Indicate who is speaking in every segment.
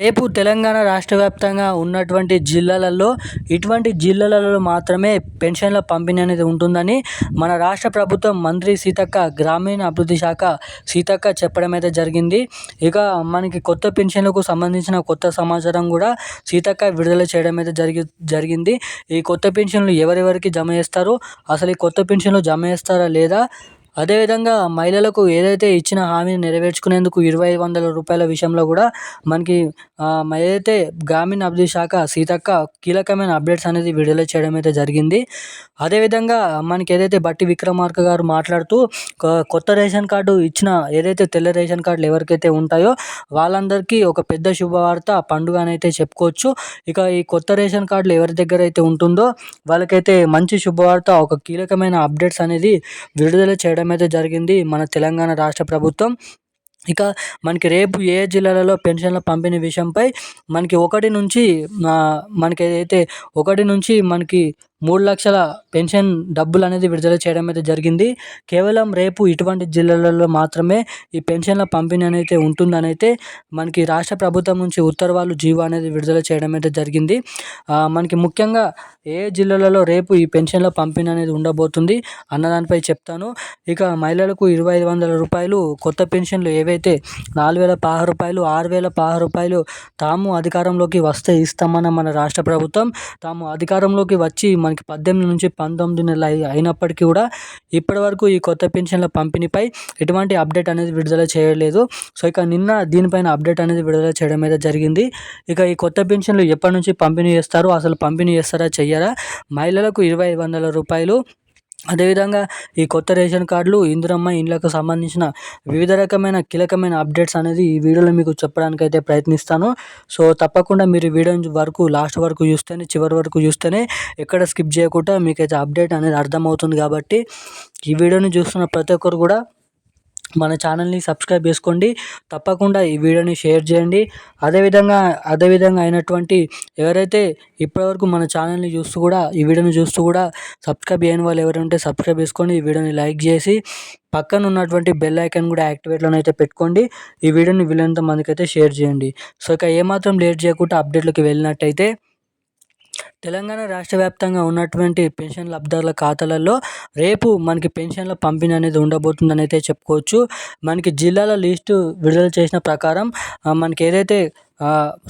Speaker 1: రేపు తెలంగాణ రాష్ట్ర వ్యాప్తంగా ఉన్నటువంటి జిల్లాలలో ఇటువంటి జిల్లాలలో మాత్రమే పెన్షన్ల పంపిణీ అనేది ఉంటుందని మన రాష్ట్ర ప్రభుత్వం మంత్రి సీతక్క గ్రామీణ అభివృద్ధి శాఖ సీతక్క చెప్పడం అయితే జరిగింది. ఇక మనకి కొత్త పెన్షన్లకు సంబంధించిన కొత్త సమాచారం కూడా సీతక్క విడుదల చేయడం అయితే జరిగి జరిగింది. ఈ కొత్త పెన్షన్లు ఎవరెవరికి జమ చేస్తారు అసలు ఈ కొత్త పెన్షన్లు జమ చేస్తారా లేదా అదేవిధంగా మహిళలకు ఏదైతే ఇచ్చిన హామీని నెరవేర్చుకునేందుకు ఇరవై వందల రూపాయల విషయంలో కూడా మనకి ఏదైతే గ్రామీణ అభివృద్ధి శాఖ సీతక్క కీలకమైన అప్డేట్స్ అనేది విడుదల చేయడం అయితే జరిగింది. అదేవిధంగా మనకి ఏదైతే బట్టి విక్రమార్క గారు మాట్లాడుతూ కొత్త రేషన్ కార్డు ఇచ్చిన ఏదైతే తెల్ల రేషన్ కార్డులు ఎవరికైతే ఉంటాయో వాళ్ళందరికీ ఒక పెద్ద శుభవార్త పండుగ అయితే చెప్పుకోవచ్చు. ఇక ఈ కొత్త రేషన్ కార్డులు ఎవరి దగ్గర అయితే ఉంటుందో వాళ్ళకైతే మంచి శుభవార్త ఒక కీలకమైన అప్డేట్స్ అనేది విడుదల చేయడం చేయడం అయితే జరిగింది మన తెలంగాణ రాష్ట్ర ప్రభుత్వం ఇక మనకి రేపు ఏ జిల్లాలలో పెన్షన్ల పంపిణీ విషయంపై మనకి ఒకటి నుంచి మనకి ఏదైతే ఒకటి నుంచి మనకి మూడు లక్షల పెన్షన్ డబ్బులు అనేది విడుదల చేయడం అయితే జరిగింది. కేవలం రేపు ఇటువంటి జిల్లాలలో మాత్రమే ఈ పెన్షన్ల పంపిణీ అనేది ఉంటుందని అయితే మనకి రాష్ట్ర ప్రభుత్వం నుంచి ఉత్తర్వాలు జీవో అనేది విడుదల చేయడం అయితే జరిగింది. మనకి ముఖ్యంగా ఏ జిల్లాలలో రేపు ఈ పెన్షన్ల పంపిణీ అనేది ఉండబోతుంది అన్నదానిపై చెప్తాను. ఇక మహిళలకు ఇరవై ఐదు వందల రూపాయలు కొత్త పెన్షన్లు ఏవైతే నాలుగు వేల పదహారు రూపాయలు ఆరు వేల పదహారు రూపాయలు తాము అధికారంలోకి వస్తే ఇస్తామన్న మన రాష్ట్ర ప్రభుత్వం తాము అధికారంలోకి వచ్చి మనకి పద్దెనిమిది నుంచి పంతొమ్మిది నెలలు అయినప్పటికీ కూడా ఇప్పటివరకు ఈ కొత్త పెన్షన్ల పంపిణీపై ఎటువంటి అప్డేట్ అనేది విడుదల చేయలేదు. సో ఇక నిన్న దీనిపైన అప్డేట్ అనేది విడుదల చేయడం అయితే జరిగింది. ఇక ఈ కొత్త పెన్షన్లు ఎప్పటి నుంచి పంపిణీ చేస్తారు అసలు పంపిణీ చేస్తారా ఇయ్యరా మహిళలకు ఇరవై ఐదు వందల రూపాయలు. అదేవిధంగా ఈ కొత్త రేషన్ కార్డులు ఇందిరమ్మ ఇండ్లకు సంబంధించిన వివిధ రకమైన కీలకమైన అప్డేట్స్ అనేది ఈ వీడియోలో మీకు చెప్పడానికి అయితే ప్రయత్నిస్తాను. సో తప్పకుండా మీరు వీడియో వరకు లాస్ట్ వరకు చూస్తేనే చివరి వరకు చూస్తేనే ఎక్కడ స్కిప్ చేయకుండా మీకైతే అప్డేట్ అనేది అర్థమవుతుంది కాబట్టి ఈ వీడియోని చూస్తున్న ప్రతి ఒక్కరు కూడా మన ఛానల్ని సబ్స్క్రైబ్ చేసుకోండి. తప్పకుండా ఈ వీడియోని షేర్ చేయండి. అదేవిధంగా అదేవిధంగా అయినటువంటి ఎవరైతే ఇప్పటివరకు మన ఛానల్ని చూస్తూ కూడా ఈ వీడియోని చూస్తూ కూడా సబ్స్క్రైబ్ చేయని వాళ్ళు ఎవరైతే సబ్స్క్రైబ్ చేసుకోండి ఈ వీడియోని లైక్ చేసి పక్కన ఉన్నటువంటి బెల్ ఐకాన్ కూడా యాక్టివేట్లోనే అయితే పెట్టుకోండి. ఈ వీడియోని వీళ్ళంత మందికి అయితే షేర్ చేయండి. సో ఇక ఏమాత్రం లేట్ చేయకుండా అప్డేట్లోకి వెళ్ళినట్టయితే తెలంగాణ రాష్ట్ర వ్యాప్తంగా ఉన్నటువంటి పెన్షన్ లబ్ధిదారుల ఖాతాలలో రేపు మనకి పెన్షన్ల పంపిణీ అనేది ఉండబోతుందని అయితే చెప్పుకోవచ్చు. మనకి జిల్లాల లిస్టు విడుదల చేసిన ప్రకారం మనకి ఏదైతే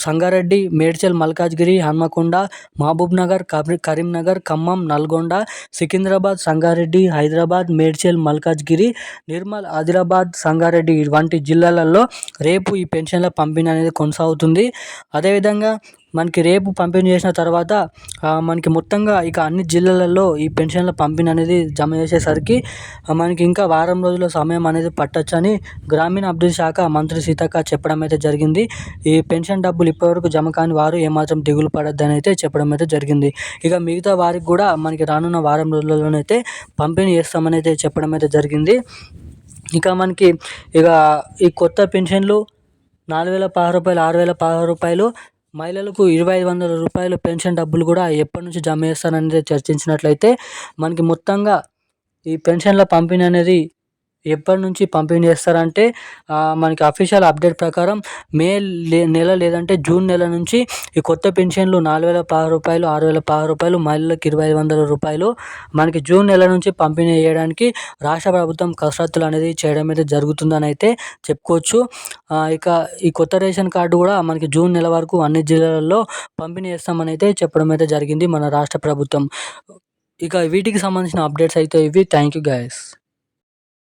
Speaker 1: సంగారెడ్డి మేడ్చల్ మల్కాజ్గిరి హన్మకొండ మహబూబ్ నగర్ కరీంనగర్ ఖమ్మం నల్గొండ సికింద్రాబాద్ సంగారెడ్డి హైదరాబాద్ మేడ్చల్ మల్కాజ్గిరి నిర్మల్ ఆదిలాబాద్ సంగారెడ్డి వంటి జిల్లాలలో రేపు ఈ పెన్షన్ల పంపిణీ అనేది కొనసాగుతుంది. అదేవిధంగా మనకి రేపు పంపిణీ చేసిన తర్వాత మనకి మొత్తంగా ఇక అన్ని జిల్లాలలో ఈ పెన్షన్ల పంపిణీ అనేది జమ చేసేసరికి మనకి ఇంకా వారం రోజుల సమయం అనేది పట్టొచ్చని గ్రామీణ అభివృద్ధి శాఖ మంత్రి సీతక్క చెప్పడం అయితే జరిగింది. ఈ పెన్షన్ డబ్బులు ఇప్పటివరకు జమ కాని వారు ఏమాత్రం దిగులు పడద్దని అయితే చెప్పడం అయితే జరిగింది. ఇక మిగతా వారికి కూడా మనకి రానున్న వారం రోజులలోనైతే పంపిణీ చేస్తామని అయితే చెప్పడం అయితే జరిగింది. ఇక మనకి ఇక ఈ కొత్త పెన్షన్లు నాలుగు వేల పదహారు రూపాయలు ఆరు వేల పదహారు రూపాయలు మహిళలకు ఇరవై ఐదు వందల రూపాయలు పెన్షన్ డబ్బులు కూడా ఎప్పటి నుంచి జమ చేస్తారనేది చర్చించినట్లయితే మనకి మొత్తంగా ఈ పెన్షన్ల పంపిణీ అనేది ఎప్పటి నుంచి పంపిణీ చేస్తారంటే మనకి అఫీషియల్ అప్డేట్ ప్రకారం మే నెల లేదంటే జూన్ నెల నుంచి ఈ కొత్త పెన్షన్లు నాలుగు వేల పదహారు రూపాయలు ఆరు వేల పది రూపాయలు మహిళలకు ఇరవై ఐదు వందల రూపాయలు మనకి జూన్ నెల నుంచి పంపిణీ చేయడానికి రాష్ట్ర ప్రభుత్వం కసరత్తులు అనేది చేయడం అయితే జరుగుతుందని అయితే చెప్పుకోవచ్చు. ఇక ఈ కొత్త రేషన్ కార్డు కూడా మనకి జూన్ నెల వరకు అన్ని జిల్లాలలో పంపిణీ చేస్తామని అయితే చెప్పడం అయితే జరిగింది మన రాష్ట్ర ప్రభుత్వం. ఇక వీటికి సంబంధించిన అప్డేట్స్ అయితే ఇవి. Thank you guys